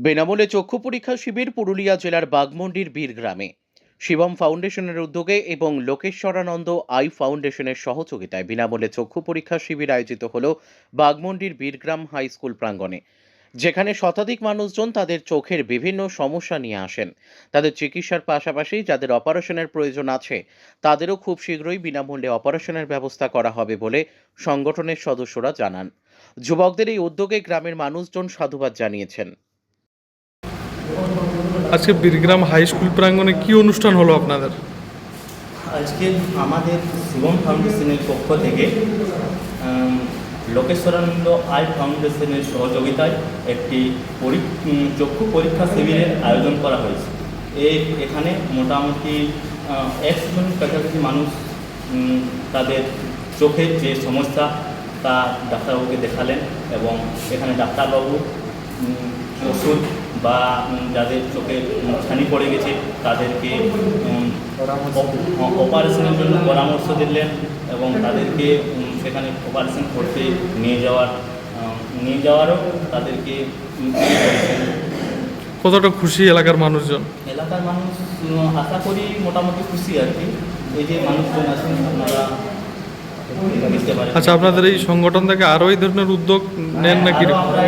বেনামূলে চক্ষু পরীক্ষা শিবির পুরুলিয়া জেলার বাগমন্ডির বীরগ্রামে শিবম ফাউন্ডেশনের উদ্যোগে এবং লোকেশ্বরানন্দ আই ফাউন্ডেশনের সহযোগিতায় বিনামূল্যে চক্ষু পরীক্ষা শিবির আয়োজিত হল বাগমন্ডির বীরগ্রাম হাই স্কুল প্রাঙ্গণে। যেখানে শতাধিক মানুষজন তাদের চোখের বিভিন্ন সমস্যা নিয়ে আসেন। তাদের চিকিৎসার পাশাপাশি যাদের অপারেশনের প্রয়োজন আছে, তাদেরও খুব শীঘ্রই বিনামূল্যে অপারেশনের ব্যবস্থা করা হবে বলে সংগঠনের সদস্যরা জানান। যুবকদের এই উদ্যোগে গ্রামের মানুষজন সাধুবাদ জানিয়েছেন। আজকে বীরগ্রাম হাই স্কুল প্রাঙ্গণে কি অনুষ্ঠান হলো আপনাদের? আজকে আমাদের শিবম ফাউন্ডেশনের পক্ষ থেকে লোকেশ্বরানন্দ আই ফাউন্ডেশনের সহযোগিতায় একটি চক্ষু পরীক্ষা শিবিরের আয়োজন করা হয়েছে। এই এখানে মোটামুটি একশো জন কাছাকাছি মানুষ তাদের চোখের যে সমস্যা, তা ডাক্তারবাবুকে দেখালেন এবং এখানে ডাক্তারবাবু ওষুধ বা যাদের চোখে ছানি পড়ে গেছে তাদেরকে অপারেশনের জন্য পরামর্শ দিলেন এবং তাদেরকে সেখানে অপারেশন করতে নিয়ে যাওয়ার নিয়ে যাওয়ারও তাদেরকে। কতটা খুশি এলাকার মানুষজন? এলাকার মানুষ আশা করি মোটামুটি খুশি আর কি। এই যে মানুষজন আছেন আপনারা আচ্ছা আপনাদের এই সংগঠন থেকে আরও এই ধরনের উদ্যোগ নেন নাকি? আরও আমরা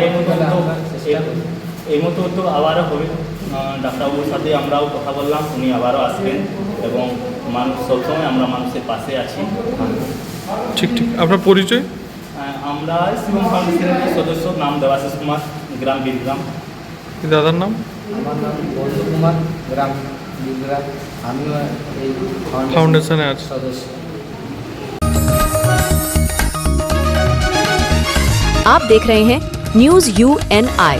এই মতো উদ্যোগ- এই- এই মতো উদ্যোগ আবারও হবে আহ, ডাক্তারবাবুর সাথে আমরাও কথা বললাম উনি আবারও আসবেন এবং মানুষ সবসময় আমরা মানুষের পাশে আছি ঠিক ঠিক আপনার পরিচয় আহ, আমরা শিবম ফাউন্ডেশনের সদস্য নাম দেবাশিস কুমার গ্রাম বীরগ্রাম কি দাদার নাম আমার নাম বন্ধু কুমার গ্রাম বিগ্রাম আমিও এই ফাউন্ডেশনে আছে সদস্য आप देख रहे हैं न्यूज यू एन आई